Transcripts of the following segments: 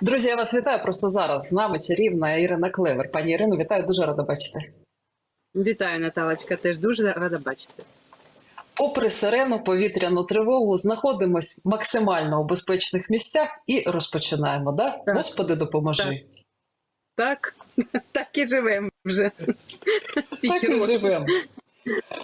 Друзі, я вас вітаю просто зараз. З нами чарівна Ірина Клевер. Пані Ірино, вітаю, дуже рада бачити. Вітаю, Наталочка. Теж дуже рада бачити. Попри сирену, повітряну тривогу, знаходимось максимально у безпечних місцях і розпочинаємо. Да? Так. Господи, допоможи. Так, так і живемо вже. Так і живемо.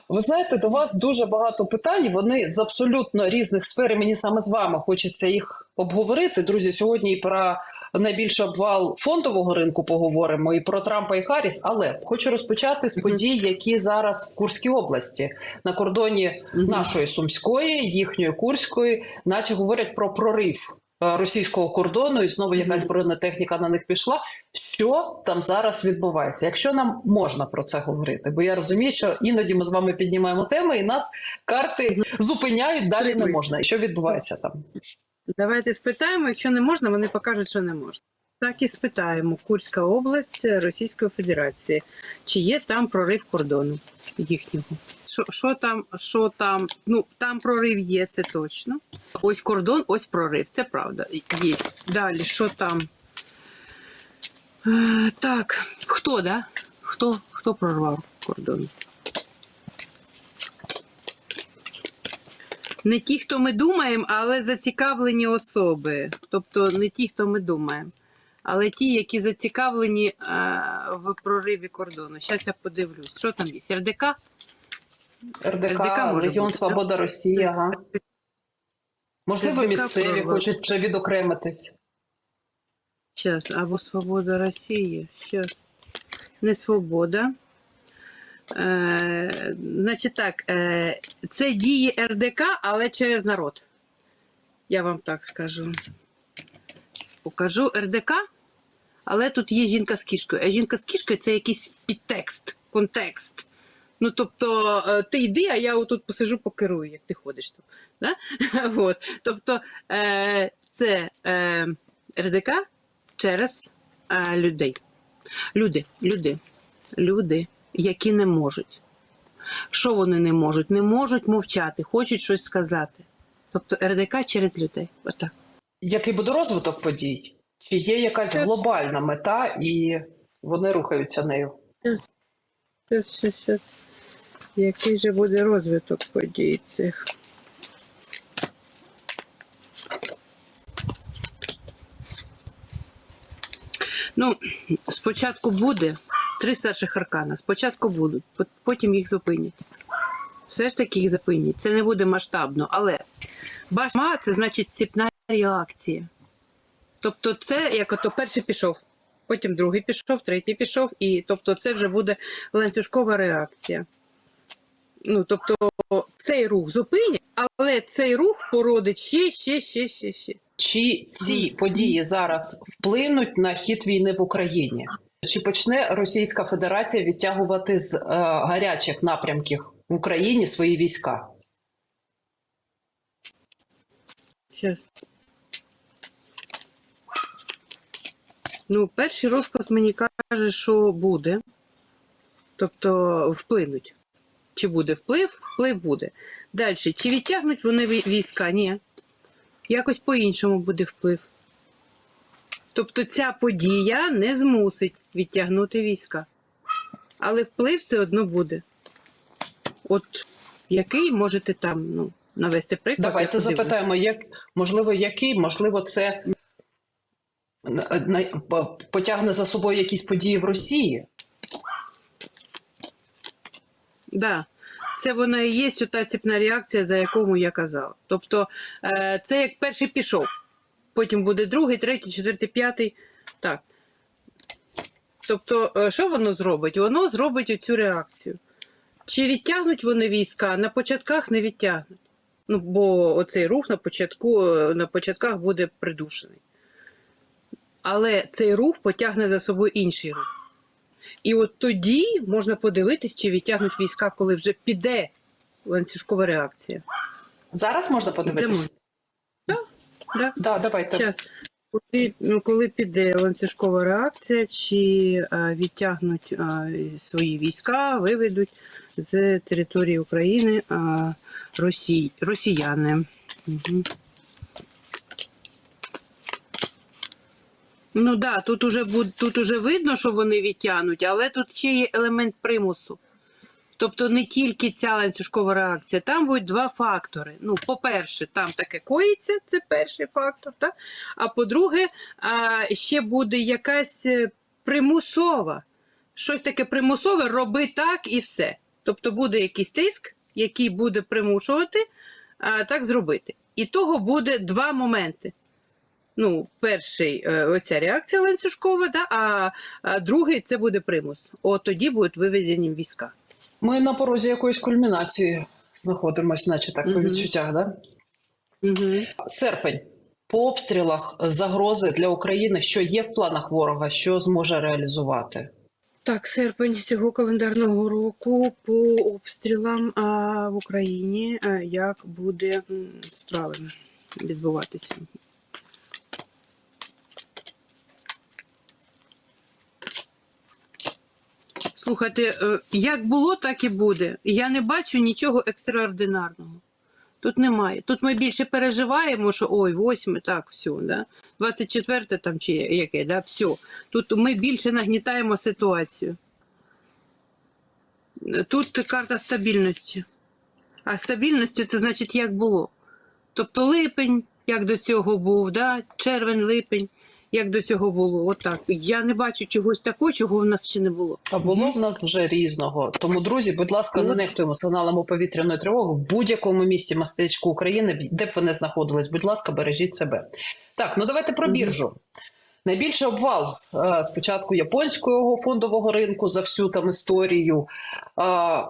Ви знаєте, до вас дуже багато питань. Вони з абсолютно різних сфер. і Мені саме з вами хочеться їх обговорити. Друзі, сьогодні і про найбільший обвал фондового ринку поговоримо, і про Трампа і Харріс. Але хочу розпочати з подій, які зараз в Курській області на кордоні нашої сумської, їхньої курської, наче говорять про прорив. е, Російського кордону і знову якась бронетехніка на них пішла. Що там зараз відбувається? Якщо нам можна про це говорити, бо я розумію, що іноді ми з вами піднімаємо теми, і нас карти зупиняють, далі не можна. Що відбувається там? Давайте спитаємо. Якщо не можна, вони покажуть, що не можна. Так і спитаємо. Курська область Російської Федерації. Чи є там прорив кордону їхнього? Що, там, що там? Ну там прорив є, це точно. Ось кордон, ось прорив. Це правда. Є. Далі, що там? Е, так, хто, да? Хто, хто прорвав кордон? Не ті, хто ми думаємо, але зацікавлені особи. Тобто не ті, хто ми думаємо, але ті, які зацікавлені е, в прориві кордону. Зараз я подивлюсь, що там є. РДК? РДК, РДК Легіон бути, Свобода Росії. Ага. Можливо, РДК місцеві хочуть вже відокремитись. Зараз, або Свобода Росії. Щас. Не Свобода. Е, значить так, е, це дії РДК, але через народ. Я вам так скажу. Покажу РДК, але тут є жінка з кішкою. А жінка з кішкою це якийсь підтекст, контекст. Ну, тобто, е, ти йди, а я отут посижу, покерую, як ти ходиш тут. Да? От. Тобто, це РДК через людей. Люди, люди, люди, які не можуть. Що вони не можуть? Не можуть мовчати, хочуть щось сказати. Тобто РДК через людей. Отак. Який буде розвиток подій? Чи є якась глобальна мета, і вони рухаються нею? Який же буде розвиток подій цих? Ну, спочатку буде три старших аркана. Спочатку будуть, потім їх зупинять. Все ж таки їх зупинять. Це не буде масштабно, але башма це значить ціпна реакція. Тобто, це як ото перший пішов, потім другий пішов, третій пішов, і тобто це вже буде ланцюжкова реакція. Ну, тобто, цей рух зупинять, але цей рух породить ще, ще, ще, ще, ще. Чи ці події зараз вплинуть на хід війни в Україні? Чи почне Російська Федерація відтягувати з е, гарячих напрямків в Україні свої війська? Щас. Ну, перший розклад мені каже, що буде. Тобто вплинуть. Чи буде вплив? Вплив буде. Далі, чи відтягнуть вони війська? Ні. Якось по-іншому буде вплив. Тобто ця подія не змусить відтягнути війська. Але вплив все одно буде. От який можете там ну, навести приклад? Давайте запитаємо, як можливо, який, можливо, це потягне за собою якісь події в Росії. Да. Це вона і є та ціпна реакція, за якому я казала. Тобто е, це як перший пішов, потім буде другий, третій, четвертий, п'ятий. Так. Тобто, е, що воно зробить? Воно зробить оцю реакцію. Чи відтягнуть вони війська? На початках не відтягнуть. Ну, бо оцей рух на початку, е, на початках буде придушений. Але цей рух потягне за собою інший рух. І от тоді можна подивитись, чи відтягнуть війська, коли вже піде ланцюжкова реакція. Зараз можна подивитися? Так, да. Да, давайте. Час. Коли, ну, коли піде ланцюжкова реакція, чи е, відтягнуть е, свої війська, виведуть з території України е, Росій, росіяни. Угу. Ну да, тут уже тут уже видно, що вони відтягнуть, але тут ще є елемент примусу. Тобто не тільки ця ланцюжкова реакція, там будуть два фактори. Ну, по-перше, там таке коїться, це перший фактор. Так? А по-друге, ще буде якась е, примусова. Щось таке примусове, роби так і все. Тобто буде якийсь тиск, який буде примушувати а, так зробити. І того буде два моменти. Ну, перший е, оця реакція ланцюжкова, да, а, другий це буде примус. От тоді будуть виведені війська. Ми на порозі якоїсь кульмінації знаходимося, наче так по відчуттях, да? Угу. Серпень. По обстрілах загрози для України, що є в планах ворога, що зможе реалізувати? Так, серпень цього календарного року по обстрілам а, в Україні а, як буде справи відбуватися. Слухайте, е, як було, так і буде. Я не бачу нічого екстраординарного. Тут немає. Тут ми більше переживаємо, що ой, восьме, так, все, да? 24 там чи яке, да, все. Тут ми більше нагнітаємо ситуацію. Тут карта стабільності. А стабільності це значить, як було. Тобто липень, як до цього був, да? червень, липень, як до цього було. Отак. Я не бачу чогось такого, чого в нас ще не було. А було в нас вже різного. Тому, друзі, будь ласка, не Ну. нехтуємо сигналами повітряної тривоги в будь-якому місті містечку України, де б ви не знаходились. Будь ласка, бережіть себе. Так, ну давайте про біржу. Найбільший обвал е, спочатку японського фондового ринку за всю там історію,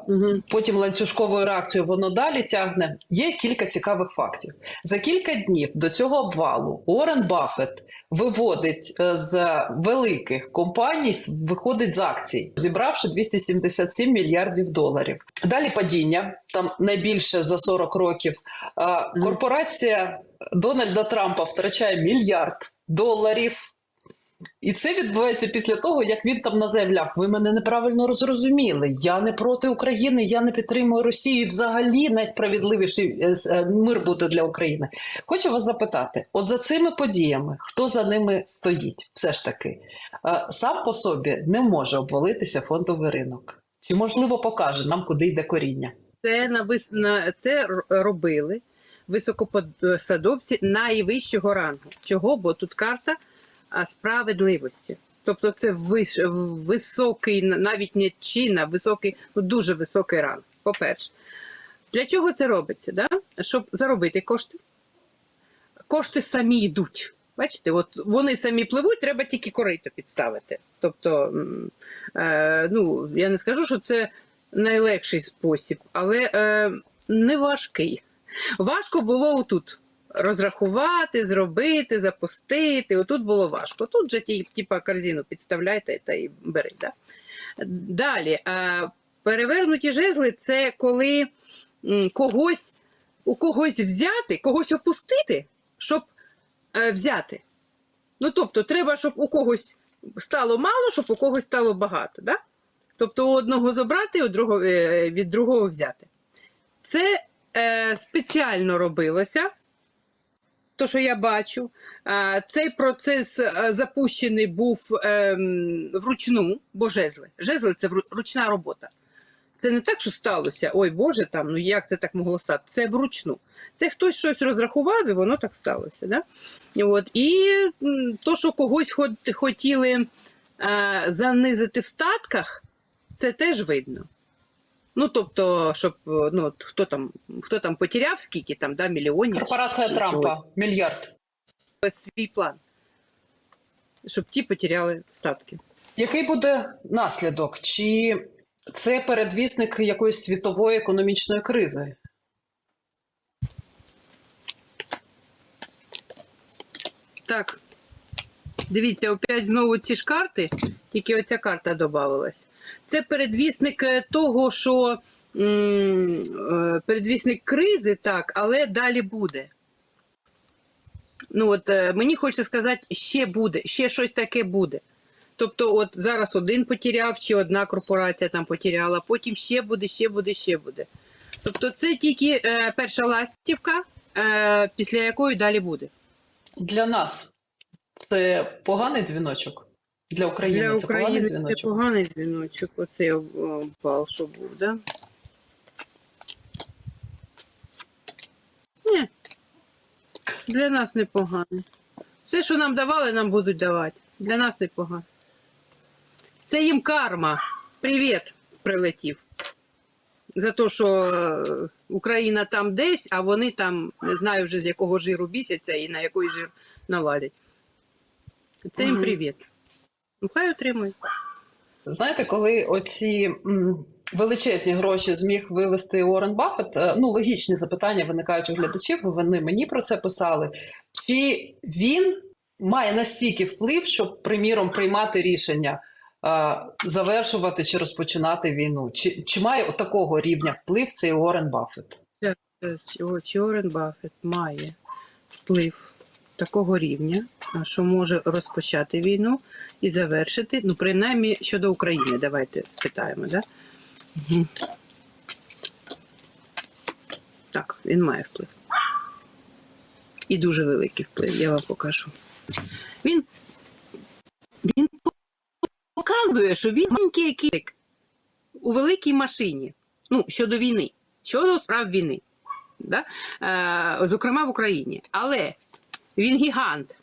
Угу. потім ланцюжковою реакцією воно далі тягне. Є кілька цікавих фактів. За кілька днів до цього обвалу Уоррен Баффет виводить е, з великих компаній, виходить з акцій, зібравши 277 мільярдів доларів. Далі падіння, там найбільше за 40 років. Корпорація Дональда Трампа втрачає мільярд доларів. І це відбувається після того, як він там назаявляв: ви мене неправильно зрозуміли. Я не проти України, я не підтримую Росію. Взагалі найсправедливіший е, е, мир буде для України. Хочу вас запитати: от за цими подіями, хто за ними стоїть, все ж таки, Е, сам по собі не може обвалитися фондовий ринок. Чи можливо покаже нам, куди йде коріння? Це на на це робили високопосадовці найвищого рангу. Чого? Бо тут карта справедливості. Тобто це виш... високий, навіть не чин, високий, ну дуже високий ранг. По-перше, для чого це робиться? Да? Щоб заробити кошти. Кошти самі йдуть. Бачите, от вони самі пливуть, треба тільки корито підставити. Тобто, е, ну, я не скажу, що це найлегший спосіб, але е, не важкий. Важко було отут розрахувати, зробити, запустити. Отут було важко. Тут ті, типа корзину підставляйте та і беріть. Да? Далі, е, перевернуті жезли це коли когось, у когось взяти, когось опустити, щоб е, взяти. Ну, тобто, треба, щоб у когось стало мало, щоб у когось стало багато. Да? Тобто у одного забрати, у другого, е, від другого взяти. Це е, спеціально робилося, то, що я бачу. Цей процес е, запущений був е, вручну, бо жезли. Жезли це ручна робота. Це не так, що сталося. Ой Боже, там, ну як це так могло стати? Це вручну. Це хтось щось розрахував, і воно так сталося. Да? От. І то, що когось хот- хотіли е, занизити в статках, це теж видно. Ну, тобто, щоб е, ну, хто там, хто там потеряв, скільки там, да, мільйонів. Корпорація чи Трампа чогось, мільярд. свій план. Щоб ті потеряли статки. Який буде наслідок? Чи це передвісник якоїсь світової економічної кризи? Так. Дивіться, опять знову ці ж карти, тільки оця карта додавалась. Це передвісник е, того, що е, передвісник кризи, так, але далі буде. Ну, от е, мені хочеться сказати, ще буде, ще щось таке буде. Тобто, от зараз один потеряв, чи одна корпорація там потеряла, потім ще буде, ще буде, ще буде. Тобто, це тільки е, перша ластівка, е, після якої далі буде. Для нас Це поганий дзвіночок для України. Для це поганий України це дзвіночок. поганий дзвіночок, оцей обвал, що був, да? Ні. Для нас не. Все, що нам давали, нам будуть давати. Для нас не погано. Це їм карма. Привіт, прилетів. За те, що е, Україна там десь, а вони там не знаю вже з якого жиру бісяться і на який жир налазять. Це їм привіт. Ну, хай отримують. Знаєте, коли оці величезні гроші зміг вивести Уоррен Баффет, е, ну логічні запитання виникають у глядачів. Вони мені про це писали. Чи він має настільки вплив, щоб, приміром, приймати рішення е, завершувати чи розпочинати війну? Чи, чи має такого рівня вплив цей Уоррен Баффет? Е, чи Уоррен Баффет має вплив такого рівня, що може розпочати війну і завершити, ну, принаймні щодо України, давайте спитаємо, да? Мгм. Так, він має вплив. І дуже великий вплив, я вам покажу. Він, він показує, що він маленький кик у великій машині. Ну, щодо війни, щодо справ війни да? е, зокрема в Україні. Але він гігант.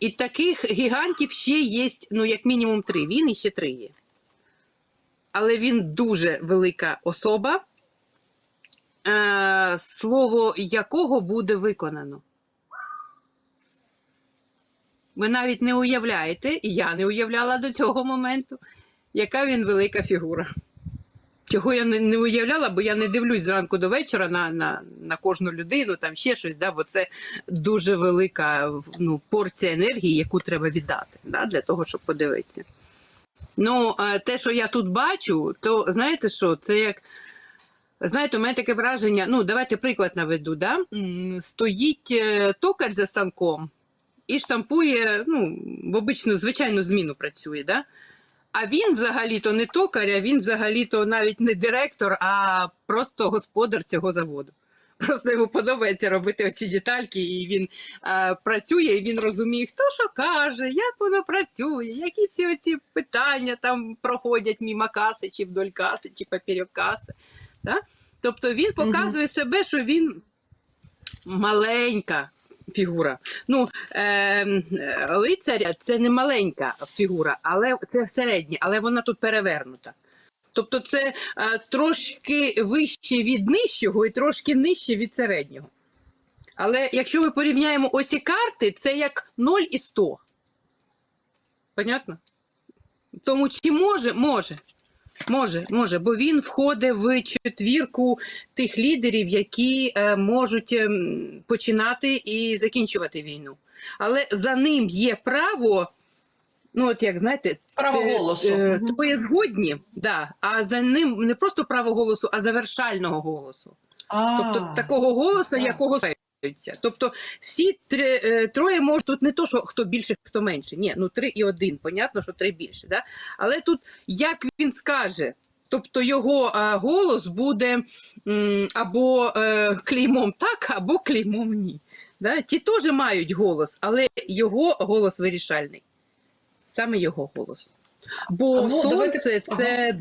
І таких гігантів ще є, ну, як мінімум три. Він і ще три є. Але він дуже велика особа, е, слово якого буде виконано. Ви навіть не уявляєте, і я не уявляла до цього моменту, яка він велика фігура. Чого я не, не уявляла, бо я не дивлюсь зранку до вечора на, на, на кожну людину, там ще щось, да, бо це дуже велика ну, порція енергії, яку треба віддати да, для того, щоб подивитися. Ну, те, що я тут бачу, то знаєте що, це як. Знаєте, у мене таке враження, ну, давайте приклад наведу, да? Стоїть е, токар за станком і штампує, ну, в обичну звичайну зміну працює, да? А він взагалі-то не токар, а він взагалі-то навіть не директор, а просто господар цього заводу. Просто йому подобається робити оці детальки, і він е, працює, і він розуміє, хто що каже, як воно працює, які ці оці питання там проходять мімо каси, чи вдоль каси, чи поперек каси. Да? Тобто він показує себе, що він маленька фігура. Ну, е, лицаря це не маленька фігура, але це середня, але вона тут перевернута. Тобто це е, трошки вище від нижчого і трошки нижче від середнього. Але якщо ми порівняємо ось і карти, це як 0 і 100. Понятно? Тому чи може? Може. Може, може, бо він входить в четвірку тих лідерів, які е, можуть ем, починати і закінчувати війну. Але за ним є право, ну от як знаєте, Право те- голосу. е. Твоє згодні, да, а за ним не просто право голосу, а завершального голосу. Тобто такого голосу, якого. Тобто всі три, е, троє можуть тут не то, що хто більше, хто менше. Ні, ну три і один. Понятно, що три більше. Да? Але тут як він скаже. Тобто його е, голос буде м, або е, клеймом так, або клеймом ні. Да? Ті теж мають голос, але його голос вирішальний. Саме його голос. Бо Ну, сонце давайте- це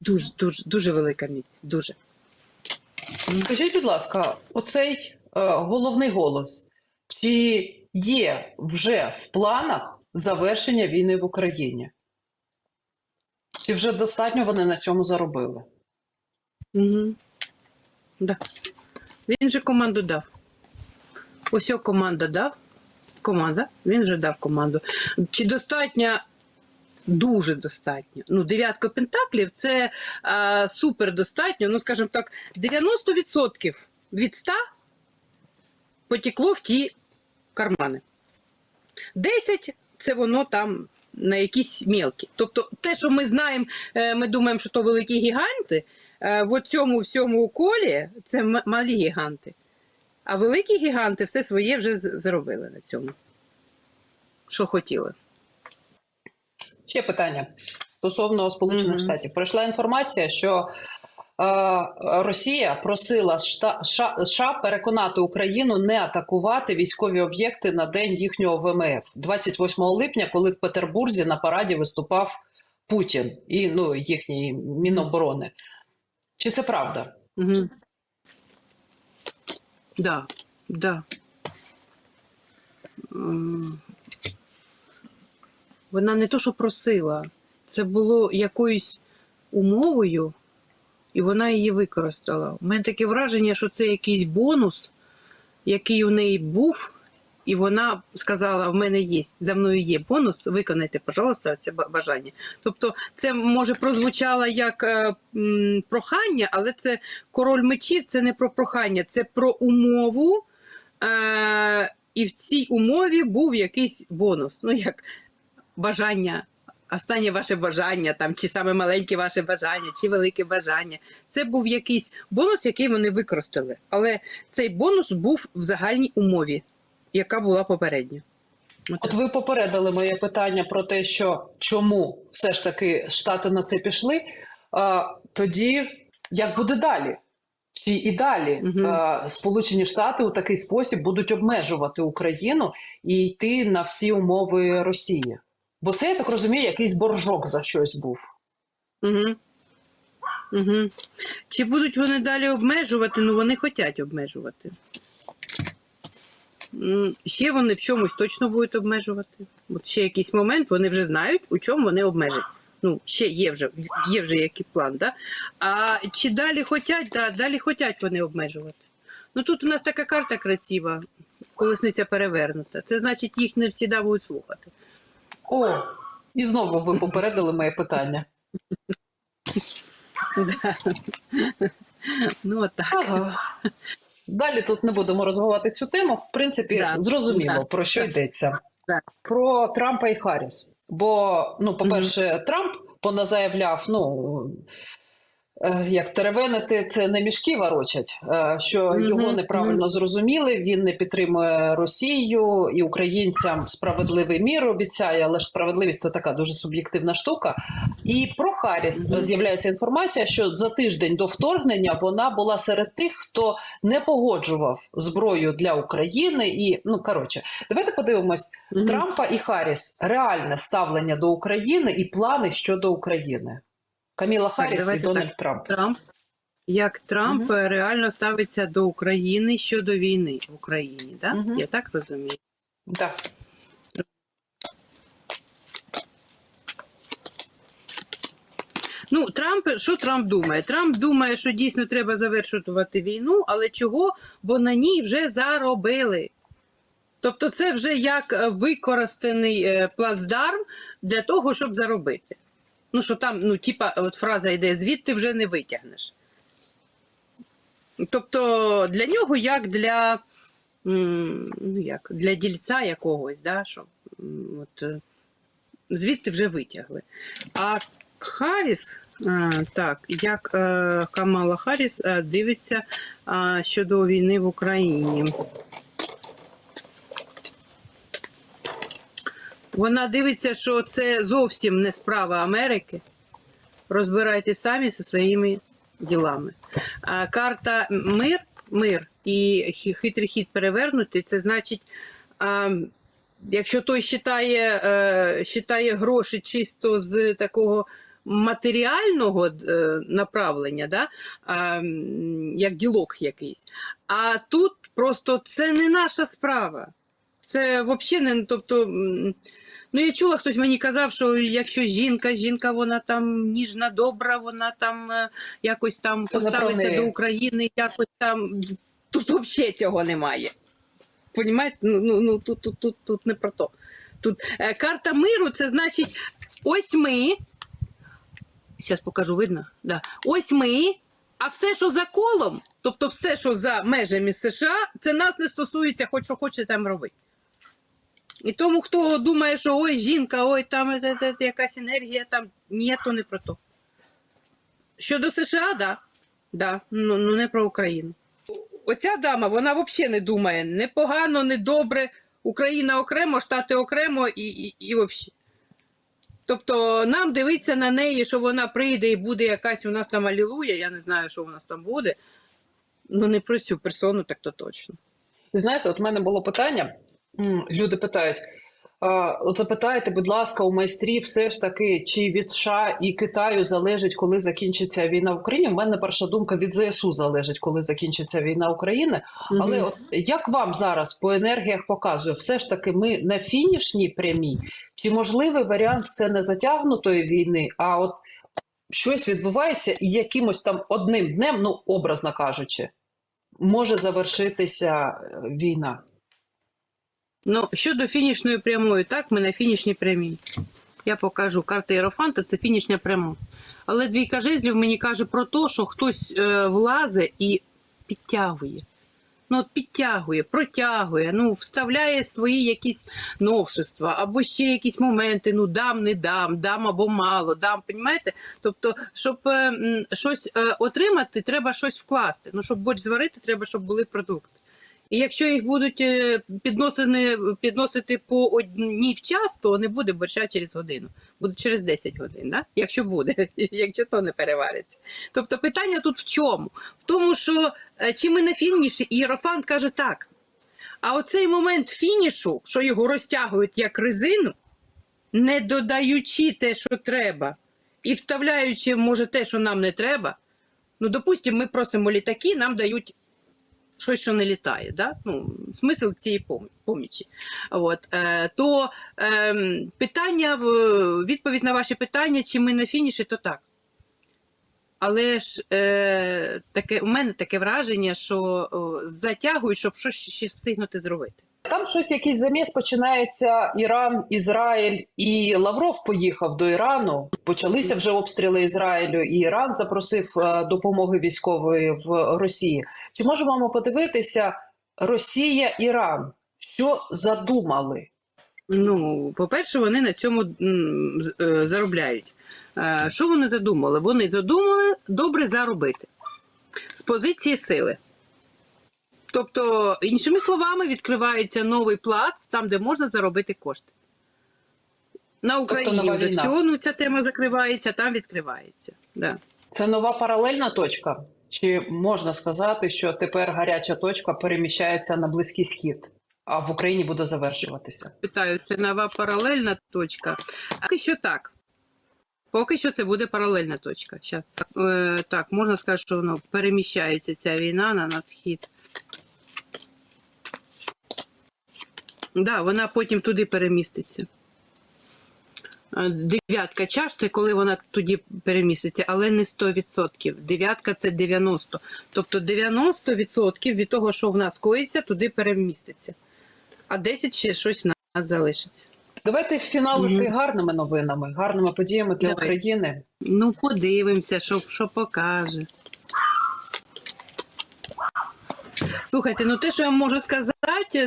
дуже, дуже, дуже велика міць. Дуже. Скажіть, будь ласка, оцей головний голос, чи є вже в планах завершення війни в Україні? Чи вже достатньо вони на цьому заробили? Угу. Да. Він же команду дав. Ось команда дав. Команда, він вже дав команду. Чи достатньо? Дуже достатньо. Ну, дев'ятка пентаклів це а, супер достатньо. Ну, скажімо так, 90% від 100 потекло в ті кармани. 10 це воно там на якісь мелкі. Тобто, те, що ми знаємо, е, ми думаємо, що то великі гіганти, е, в цьому всьому колі це малі гіганти. А великі гіганти все своє вже зробили на цьому. Що хотіли. Ще питання стосовно Сполучених Мгм. Штатів. Пройшла інформація, що Росія просила США переконати Україну не атакувати військові об'єкти на день їхнього ВМФ 28 липня, коли в Петербурзі на параді виступав Путін і ну, їхній Міноборони. Чи це правда? Угу. Да, да. Вона не то, що просила, це було якоюсь умовою, і вона її використала. У мене таке враження, що це якийсь бонус, який у неї був, і вона сказала: в мене є, за мною є бонус, виконайте, пожалуйста, це бажання. Тобто, це може прозвучало як е, м, прохання, але це король мечів це не про прохання, це про умову. Е, і в цій умові був якийсь бонус. Ну, як бажання, останнє ваше бажання, там, чи саме маленьке ваше бажання, чи велике бажання. Це був якийсь бонус, який вони використали. Але цей бонус був в загальній умові, яка була попередня. От От ви попередили моє питання про те, що чому все ж таки Штати на це пішли. А, тоді як буде далі? Чи і далі Мгм. а, Сполучені Штати у такий спосіб будуть обмежувати Україну і йти на всі умови Росії? Бо це, я так розумію, якийсь боржок за щось був. Угу. Угу. Чи будуть вони далі обмежувати? Ну, вони хочуть обмежувати. Ще вони в чомусь точно будуть обмежувати. От ще якийсь момент вони вже знають, у чому вони обмежать. Ну, ще є вже, є вже який план, да? А чи далі хочуть, да, далі хочуть вони обмежувати. Ну тут у нас така карта красива, колесниця перевернута. Це значить, їх не всі будуть слухати. О, і знову ви попередили моє питання. Ну, так. Далі тут не будемо розвивати цю тему. В принципі, зрозуміло, про що йдеться. Про Трампа і Харріс. Бо, ну, по-перше, Трамп поназаявляв, ну. Е, Як теревенити, це не мішки ворочать, е, що його неправильно зрозуміли. Він не підтримує Росію і українцям справедливий мір обіцяє, але ж справедливість це така дуже суб'єктивна штука. І про Харріс Мгм. з'являється інформація, що за тиждень до вторгнення вона була серед тих, хто не погоджував зброю для України. І ну коротше, давайте подивимось Трампа і Харріс реальне ставлення до України і плани щодо України. Каміла Харріс і Дональд Трамп. Трамп, як Трамп е, реально ставиться до України щодо війни в Україні, да? Мгм. Я так розумію. Так. Ну, Трамп, що Трамп думає? Трамп думає, що дійсно треба завершувати війну, але чого? Бо на ній вже заробили. Тобто, це вже як е, використаний е, плацдарм для того, щоб заробити. Ну, що там, ну, типа, от фраза йде, звідти вже не витягнеш. Тобто для нього як для, ну, як, для дільця якогось, да, що от, звідти вже витягли. А Харріс, а, так, як е, Камала Харріс е, дивиться а, щодо війни в Україні. Вона дивиться, що це зовсім не справа Америки. Розбирайтесь самі зі своїми ділами. А, карта мир, мир і хитрий хід перевернутий, це значить, а, якщо той считає, е, считає гроші чисто з такого матеріального е, направлення, да? а, як ділок якийсь. А тут просто це не наша справа. Це взагалі не. Тобто, ну я чула, хтось мені казав, що якщо жінка, жінка вона там ніжна, добра, вона там е, якось там поставиться до України, якось там. Тут взагалі цього немає. Понімаєте? Ну, ну, ну тут, тут, тут, тут не про то. Тут е, карта миру це значить, ось ми. Зараз покажу, видно? Да. Ось ми, а все, що за колом, тобто все, що за межами США, це нас не стосується, хоч що хоче там робити. І тому, хто думає, що ой, жінка, ой, там е, е, е, якась енергія, там ні, то не про то. Щодо США, да. Да. Ну, ну не про Україну. Оця дама, вона взагалі не думає не погано, не добре. Україна окремо, Штати окремо і, і, і взагалі. Тобто нам дивитися на неї, що вона прийде і буде якась у нас там алілуя, я не знаю, що у нас там буде. Ну, не про цю персону, так то точно. Знаєте, от в мене було питання. Люди питають: от запитайте, будь ласка, у майстрів все ж таки, чи від США і Китаю залежить, коли закінчиться війна в Україні. У мене перша думка від ЗСУ залежить, коли закінчиться війна України. Але от як вам зараз по енергіях показує, все ж таки ми на фінішній прямій? Чи можливий варіант це не затягнутої війни, а от щось відбувається і якимось там одним днем, ну образно кажучи, може завершитися е, війна? Ну, щодо фінішної прямої, так, ми на фінішній прямій. Я покажу карти Єрофанта, це фінішня пряма. Але двійка жезлів мені каже про те, що хтось е, влазить і підтягує. Ну, от підтягує, протягує, ну, вставляє свої якісь новшества, або ще якісь моменти, ну дам, не дам, дам або мало, дам, понімаєте? Тобто, щоб е, щось е, отримати, треба щось вкласти. Ну, щоб борщ зварити, треба, щоб були продукти. І якщо їх будуть е, підносити, підносити по одній в час, то не буде борща через годину, буде через 10 годин, да? якщо буде, якщо то не перевариться. Тобто питання тут в чому? В тому, що е, чи ми на фініші, і Єрофант каже так. А оцей момент фінішу, що його розтягують як резину, не додаючи те, що треба, і вставляючи, може, те, що нам не треба. Ну, допустимо, ми просимо літаки, нам дають щось, що не літає, да? ну, смисл цієї помічі. От, е, то е, питання, відповідь на ваше питання, чи ми на фініші, то так. Але ж е, таке, у мене таке враження, що о, затягують, щоб щось ще встигнути зробити. Там щось якийсь заміс починається Іран, Ізраїль і Лавров поїхав до Ірану. Почалися вже обстріли Ізраїлю, і Іран запросив е, допомоги військової в Росії. Чи можемо подивитися Росія, Іран? Що задумали? Ну, по-перше, вони на цьому е, заробляють. Е, Що вони задумали? Вони задумали добре заробити з позиції сили. Тобто, іншими словами, відкривається новий плац, там, де можна заробити кошти. На Україні нова вже війна. все, ну ця тема закривається, там відкривається. Да. Це нова паралельна точка? Чи можна сказати, що тепер гаряча точка переміщається на Близький Схід, а в Україні буде завершуватися? Питаю, це нова паралельна точка. Поки що так. Поки що це буде паралельна точка. Щас. Так, е, так, можна сказати, що воно переміщається ця війна на, на схід. Да, вона потім туди переміститься. Е, Дев'ятка чаш це коли вона тоді переміститься, але не 100%. Дев'ятка це 90%. Тобто 90% від того, що в нас коїться, туди переміститься. А 10 ще щось в нас залишиться. Давайте фіналити Мгм. гарними новинами, гарними подіями для Давай. України. Ну, подивимося, що, що покаже. Слухайте, ну те, що я можу сказати,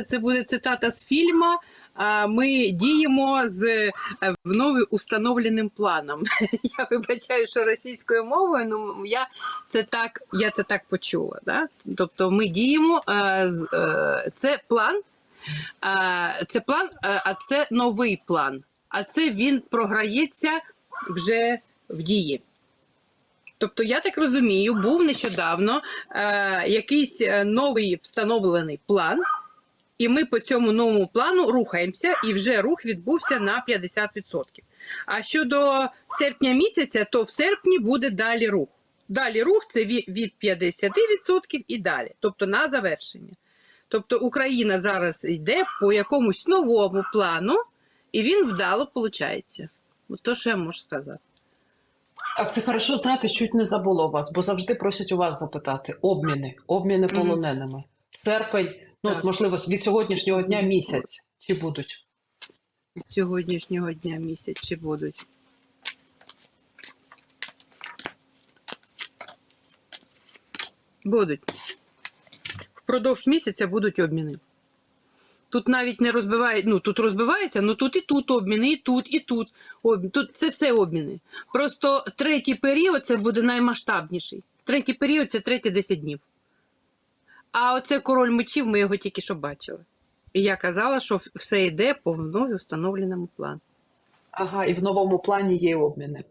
це буде цитата з фільму. Ми діємо з е, вновь установленим планом. Я вибачаю, що російською мовою, ну я це так, я це так почула. Да? Тобто ми діємо, е, з- е, це план, це план, а це новий план. А це він програється вже в дії. Тобто, я так розумію, був нещодавно якийсь новий встановлений план, і ми по цьому новому плану рухаємося, і вже рух відбувся на 50%. А щодо серпня місяця, то в серпні буде далі рух. Далі рух це від 50% і далі, тобто на завершення. Тобто Україна зараз йде по якомусь новому плану, і він вдало виходить. От то, що я можу сказати. Так, це хорошо, знаєте, чуть не забуло вас, бо завжди просять у вас запитати обміни, обміни полоненими. Серпень, ну от, можливо, від сьогоднішнього дня місяць. Чи будуть? з сьогоднішнього дня місяць чи будуть. Будуть. Впродовж місяця будуть обміни. Тут навіть не розбивають, ну тут розбивається, ну тут і тут обміни, і тут, і тут. Об... Тут це все обміни. Просто третій період це буде наймасштабніший. Третій період це треті 10 днів. А оце король мечів, ми його тільки що бачили. І я казала, що все йде по вновь встановленому плану. Ага, і в новому плані є обміни.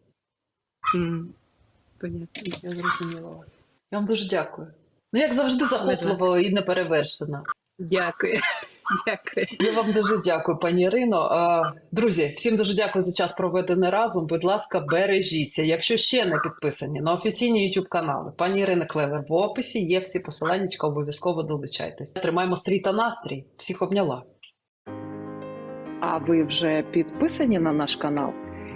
Понятно, я зрозуміла вас. Я вам дуже дякую. Ну, як завжди, захопливо і неперевершено. Дякую. Дякую. Я вам дуже дякую, пані Ірино. Друзі, всім дуже дякую за час проведений разом. Будь ласка, бережіться. Якщо ще не підписані на офіційні youtube канали пані Ірина Клевер в описі є всі посилання, обов'язково долучайтесь. Тримаємо стрій та настрій. Всіх обняла. А ви вже підписані на наш канал?